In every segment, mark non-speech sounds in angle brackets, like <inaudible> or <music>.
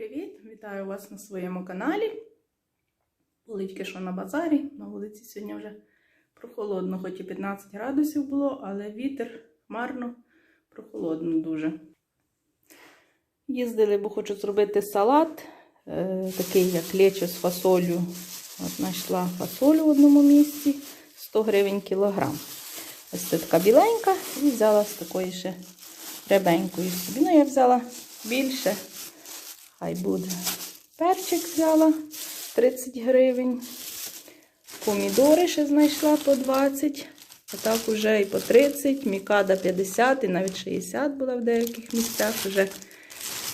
привіт! Вітаю вас на своєму каналі. Були що на базарі. На вулиці сьогодні вже прохолодно, хоч і 15 градусів було, але вітер хмарно, прохолодно дуже. Їздили, бо хочу зробити салат, е, такий як лечо з фасолю. От знайшла фасолю в одному місці 100 гривень кілограм. Ось це така біленька і взяла з такої ще рябенької собі. Ну, я взяла більше. Хай буде. Перчик взяла 30 гривень. Помідори ще знайшла по 20. А так уже і по 30, мікада 50 і навіть 60 була в деяких місцях. Вже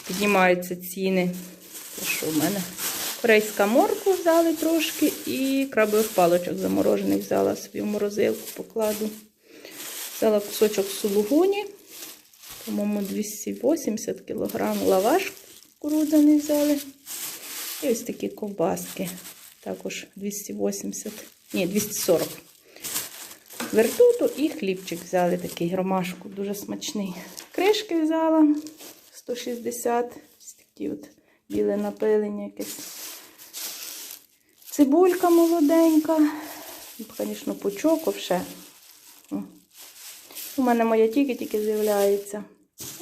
піднімаються ціни. Це що в мене? Корейська морква взяли трошки і крабових палочок заморожених взяла собі в морозилку, покладу. Взяла кусочок сулугуні, по-моєму, 280 кг лаваш кукурудзяний взяли. І ось такі ковбаски. Також 280, ні, 240. Вертуту і хлібчик взяли такий ромашку, дуже смачний. Кришки взяла 160. Ось такі от біле напилення якесь. Цибулька молоденька. Звісно, пучок ще. У мене моя тільки-тільки з'являється.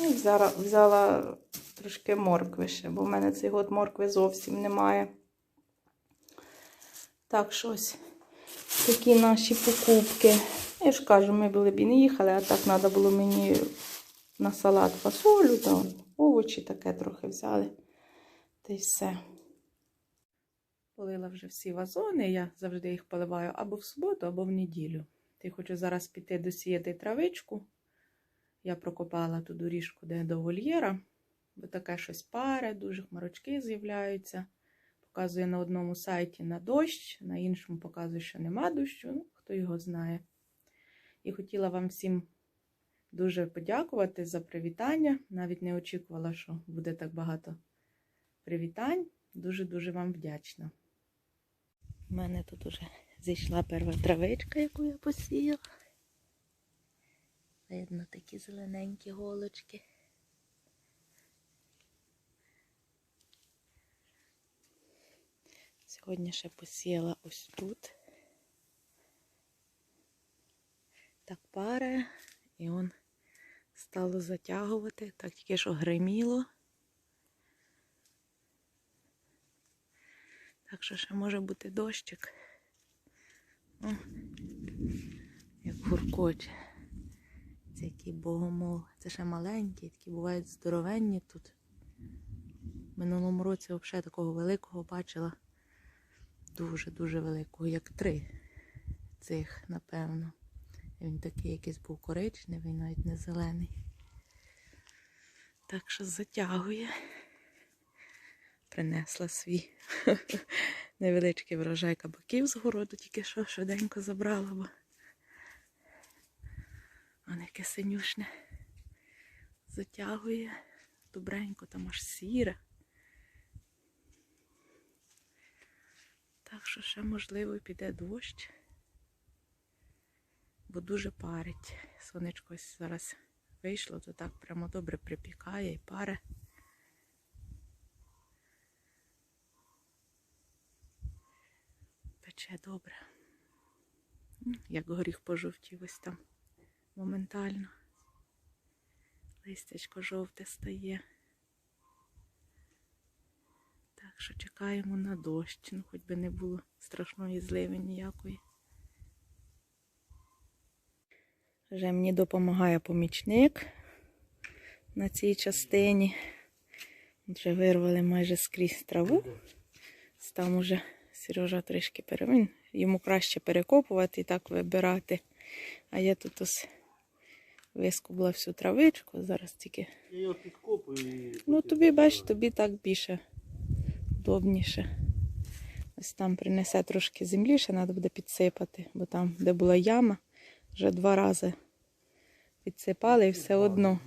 І взяла, взяла трошки моркви ще, бо в мене цей год моркви зовсім немає. Так, щось такі наші покупки. Я ж кажу, ми були б і не їхали, а так треба було мені на салат фасолю, там, овочі таке трохи взяли. Та й все. Полила вже всі вазони, я завжди їх поливаю або в суботу, або в неділю. Ти хочу зараз піти досіяти травичку. Я прокопала ту доріжку, де до вольєра, бо таке щось паре, дуже хмарочки з'являються. Показує на одному сайті на дощ, на іншому показує, що нема дощу, ну, хто його знає. І хотіла вам всім дуже подякувати за привітання. Навіть не очікувала, що буде так багато привітань. Дуже-дуже вам вдячна. У мене тут уже зійшла перша травичка, яку я посіяла. Видно такі зелененькі голочки. Сьогодні ще посіяла ось тут. Так паре, і он стало затягувати, так тільки що гриміло. Так що ще може бути дощик. О, як гуркоче. Це який богомол. Це ще маленькі, такі бувають здоровенні тут. В минулому році взагалі такого великого бачила. Дуже-дуже великого, як три цих, напевно. Він такий якийсь був коричневий, навіть не зелений. Так що затягує. Принесла свій <laughs> невеличкий врожай кабаків з городу, тільки що швиденько забрала, бо воно яке синюшне затягує добренько, там аж сіре. Так що ще, можливо, піде дощ, бо дуже парить. Сонечко зараз вийшло, то так прямо добре припікає і паре. Пече добре. Як горіх пожовтів ось там моментально. Листячко жовте стає. Так що чекаємо на дощ, ну хоч би не було страшної зливи ніякої. Вже мені допомагає помічник на цій частині. Вже вирвали майже скрізь траву. Там уже Сережа трішки перевин. Йому краще перекопувати і так вибирати. А я тут ось вискубла всю травичку. Зараз тільки. Я його підкопую і. Ну, тобі бач, тобі так більше удобніше. Ось там принесе трошки землі, ще треба буде підсипати, бо там, де була яма, вже два рази підсипали і все одно.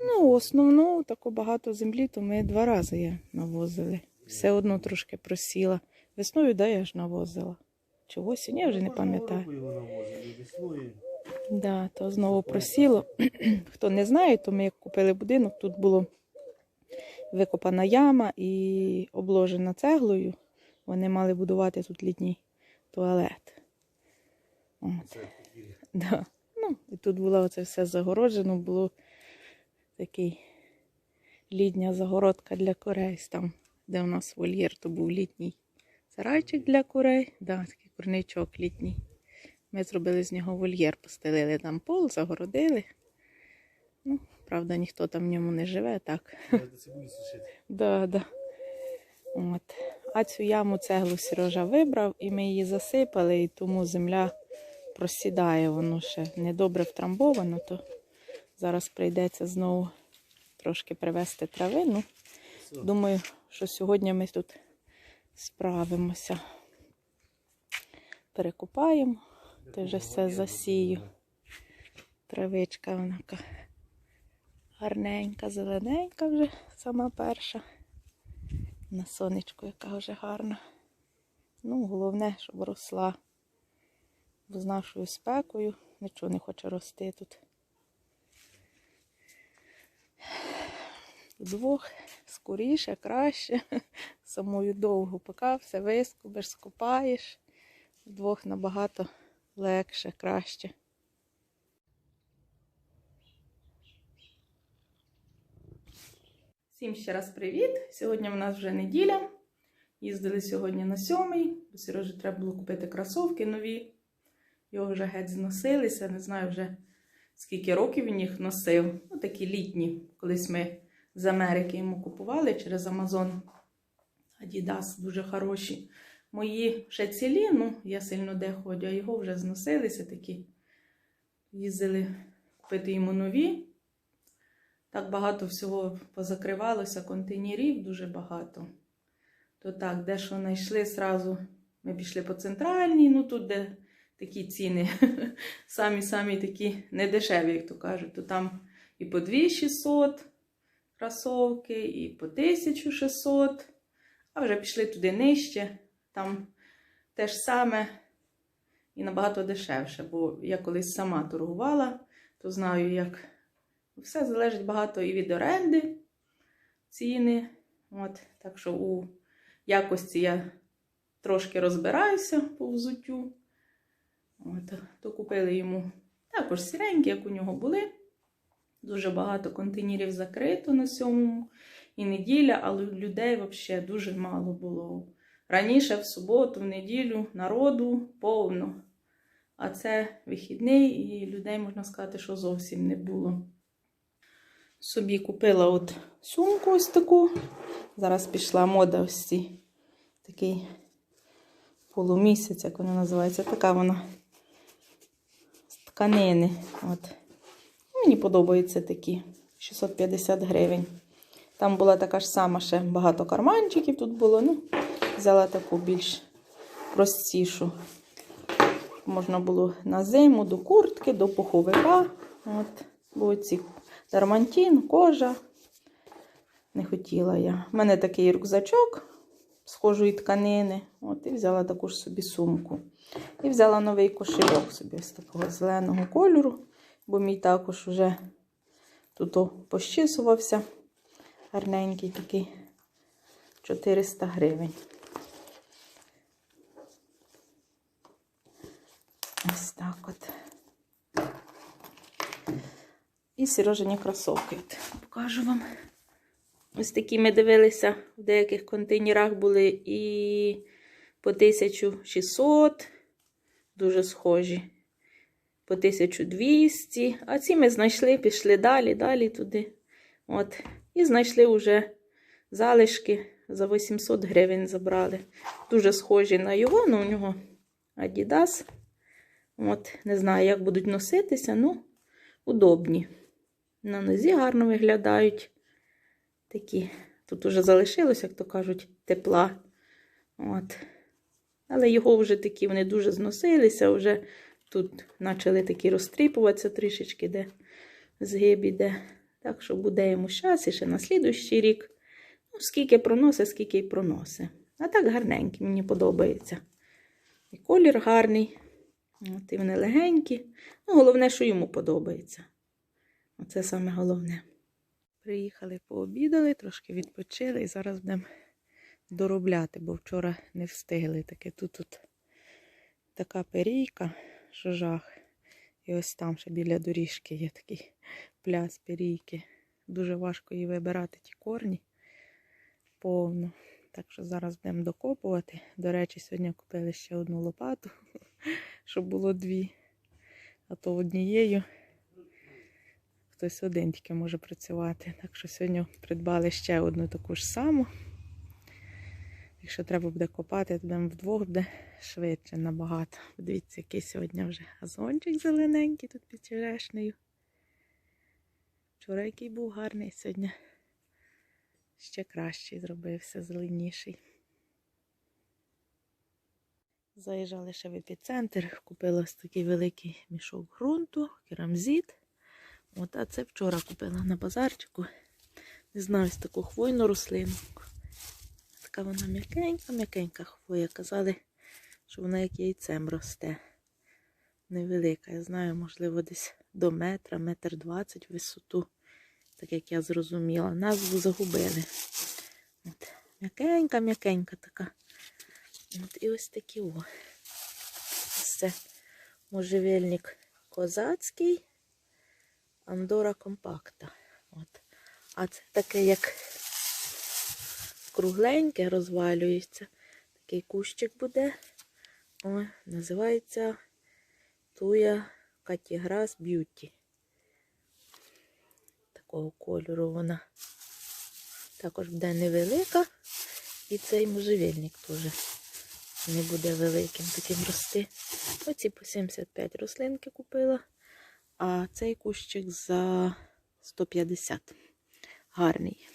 Ну, основну таку багато землі, то ми два рази я навозили. Все одно трошки просіла. Весною, да, я ж навозила. Чи осінь, я вже не пам'ятаю. Да, то знову просіло. <clears throat> Хто не знає, то ми як купили будинок, тут було викопана яма і обложена цеглою. Вони мали будувати тут літній туалет. От. Да. Ну, і тут було оце все загороджено, було такий літня загородка для курей. Там, де у нас вольєр, то був літній сарайчик для курей. Да, такий курничок літній. Ми зробили з нього вольєр, постелили там пол, загородили. Ну, правда, ніхто там в ньому не живе, так. <laughs> Да, да. От. А цю яму цеглу Сережа вибрав, і ми її засипали, і тому земля просідає, воно ще недобре втрамбовано, то зараз прийдеться знову трошки привезти трави. Ну, думаю, що сьогодні ми тут справимося. Перекопаємо, ти вже все засію. Травичка вона така гарненька, зелененька вже сама перша. На сонечку, яка вже гарна. Ну, головне, щоб росла. Бо з нашою спекою нічого не хоче рости тут. Вдвох скоріше, краще. <laughs> Самою довго поки все вискубиш, скопаєш. Вдвох набагато легше, краще. Всім ще раз привіт! Сьогодні в нас вже неділя. Їздили сьогодні на сьомий, бо Сережі треба було купити кросовки нові. Його вже геть зносилися, не знаю вже скільки років він їх носив. Ну, такі літні. Колись ми з Америки йому купували через Амазон. Адідас дуже хороші. Мої ще цілі, ну я сильно де ходю, а його вже зносилися такі. Їздили купити йому нові. Так багато всього позакривалося, контейнерів дуже багато. То так, де що знайшли, зразу ми пішли по центральній, ну тут де такі ціни, <laughs> самі-самі такі недешеві, як то кажуть. То там і по 2600 кросовки, і по 1600, а вже пішли туди нижче, там те ж саме і набагато дешевше, бо я колись сама торгувала, то знаю, як все залежить багато і від оренди ціни. От, так що у якості я трошки розбираюся по взуттю. От, то купили йому також сіренькі, як у нього були. Дуже багато контейнерів закрито на сьомому і неділя, але людей взагалі дуже мало було. Раніше в суботу, в неділю народу повно. А це вихідний, і людей можна сказати, що зовсім не було. Собі купила от сумку ось таку. Зараз пішла мода ось ці. Такий полумісяць, як вона називається. Така вона з тканини. От. Мені подобаються такі. 650 гривень. Там була така ж сама ще багато карманчиків тут було. Ну, взяла таку більш простішу. Можна було на зиму до куртки, до пуховика. От, бо ці дармантін, кожа. Не хотіла я. У мене такий рюкзачок схожої тканини. От, і взяла таку ж собі сумку. І взяла новий кошельок собі з такого зеленого кольору, бо мій також вже тут пощисувався. Гарненький такий 400 гривень. Ось так от. І Сережині кросовки. От покажу вам. Ось такі ми дивилися, в деяких контейнерах були і по 1600, дуже схожі, по 1200. А ці ми знайшли, пішли далі, далі туди. От. І знайшли вже залишки за 800 гривень забрали. Дуже схожі на його, але у нього Adidas. От, не знаю, як будуть носитися, ну, удобні. На нозі гарно виглядають. Такі. Тут уже залишилось, як то кажуть, тепла. От. Але його вже такі, вони дуже зносилися, вже тут почали такі розтріпуватися трішечки, де згиб іде. Так що буде йому час і ще на слідущий рік. Ну, скільки проносить, скільки й проносить. А так гарненький, мені подобається. І колір гарний. От, і вони легенькі. Ну, головне, що йому подобається. Оце саме головне. Приїхали, пообідали, трошки відпочили і зараз будемо доробляти, бо вчора не встигли. Таке тут, тут така перійка, що жах. І ось там ще біля доріжки є такий пляс перійки. Дуже важко її вибирати, ті корні повно. Так що зараз будемо докопувати. До речі, сьогодні купили ще одну лопату, <laughs> щоб було дві. А то однією хтось один тільки може працювати. Так що сьогодні придбали ще одну таку ж саму. Якщо треба буде копати, то будемо вдвох буде швидше набагато. Дивіться, який сьогодні вже газончик зелененький тут під черешнею. Вчора який був гарний, сьогодні ще кращий зробився, зеленіший. Заїжджали ще в епіцентр, купила ось такий великий мішок ґрунту, керамзит. От, а це вчора купила на базарчику. Не знаю, ось таку хвойну рослину. Така вона м'якенька, м'якенька хвоя. Казали, що вона як яйцем росте. Невелика. Я знаю, можливо, десь до метра, метр двадцять висоту. Так як я зрозуміла. Назву загубили. От. М'якенька, м'якенька така. От і ось такі о. Ось це можжевельник козацький. Андора компакта. От. А це таке, як кругленьке, розвалюється. Такий кущик буде. О, називається Туя Катіграс Б'юті. Такого кольору вона. Також буде невелика. І цей можжевельник теж не буде великим таким рости. Оці по 75 рослинки купила. А цей кущик за 150. Гарний.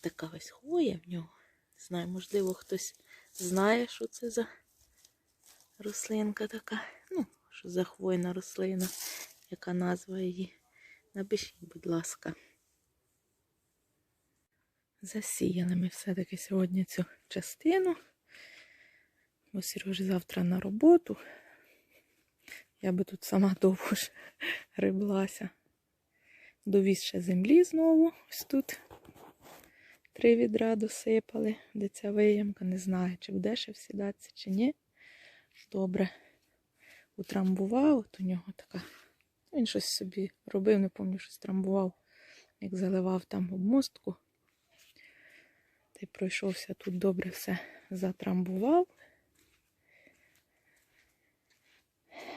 Така ось хвоя в нього. Не знаю, можливо, хтось знає, що це за рослинка така. Ну, що за хвойна рослина, яка назва її. Напишіть, будь ласка. Засіяли ми все-таки сьогодні цю частину. Бо Сережа завтра на роботу. Я би тут сама <laughs> довго ж гриблася. Довіз ще землі знову. Ось тут три відра досипали, де ця виямка. Не знаю, чи буде ще всідатися, чи ні. Добре. Утрамбував, от у нього така. Він щось собі робив, не пам'ятаю, щось трамбував, як заливав там обмостку. Та й пройшовся тут добре все затрамбував.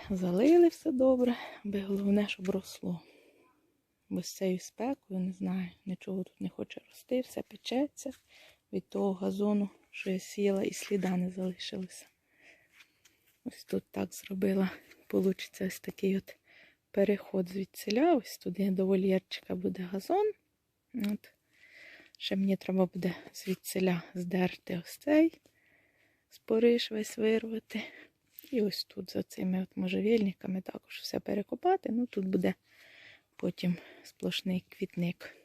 Залили все добре, аби головне, щоб росло. Бо з цією спекою, не знаю, нічого тут не хоче рости, все печеться від того газону, що я сіяла, і сліда не залишилося. Ось тут так зробила. Получиться ось такий от переход звідсіля. Ось туди до вольєрчика буде газон. От. Ще мені треба буде звідсіля здерти ось цей спориш весь вирвати. І ось тут за цими от можжевельниками також все перекопати. Ну тут буде потім сплошний квітник.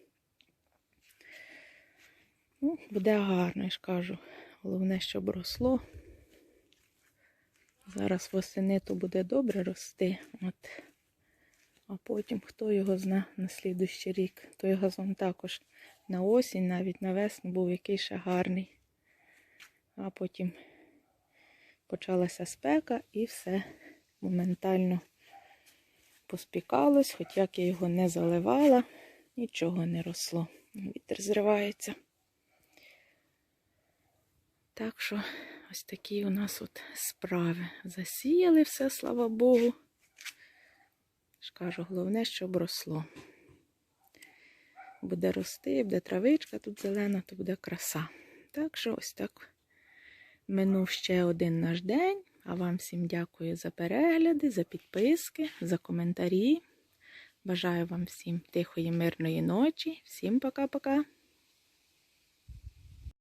Ну, Буде гарно, я ж кажу. Головне, щоб росло. Зараз восени то буде добре рости. От. А потім, хто його зна на слідущий рік, той газон також на осінь, навіть на весну був який ще гарний. А потім почалася спека і все моментально поспікалось, хоч як я його не заливала, нічого не росло. Вітер зривається. Так що ось такі у нас от справи. Засіяли все, слава Богу. ж кажу, головне, щоб росло. Буде рости, буде травичка тут зелена, то буде краса. Так що ось так минув ще один наш день. А вам всім дякую за перегляди, за підписки, за коментарі. Бажаю вам всім тихої, мирної ночі. Всім пока-пока.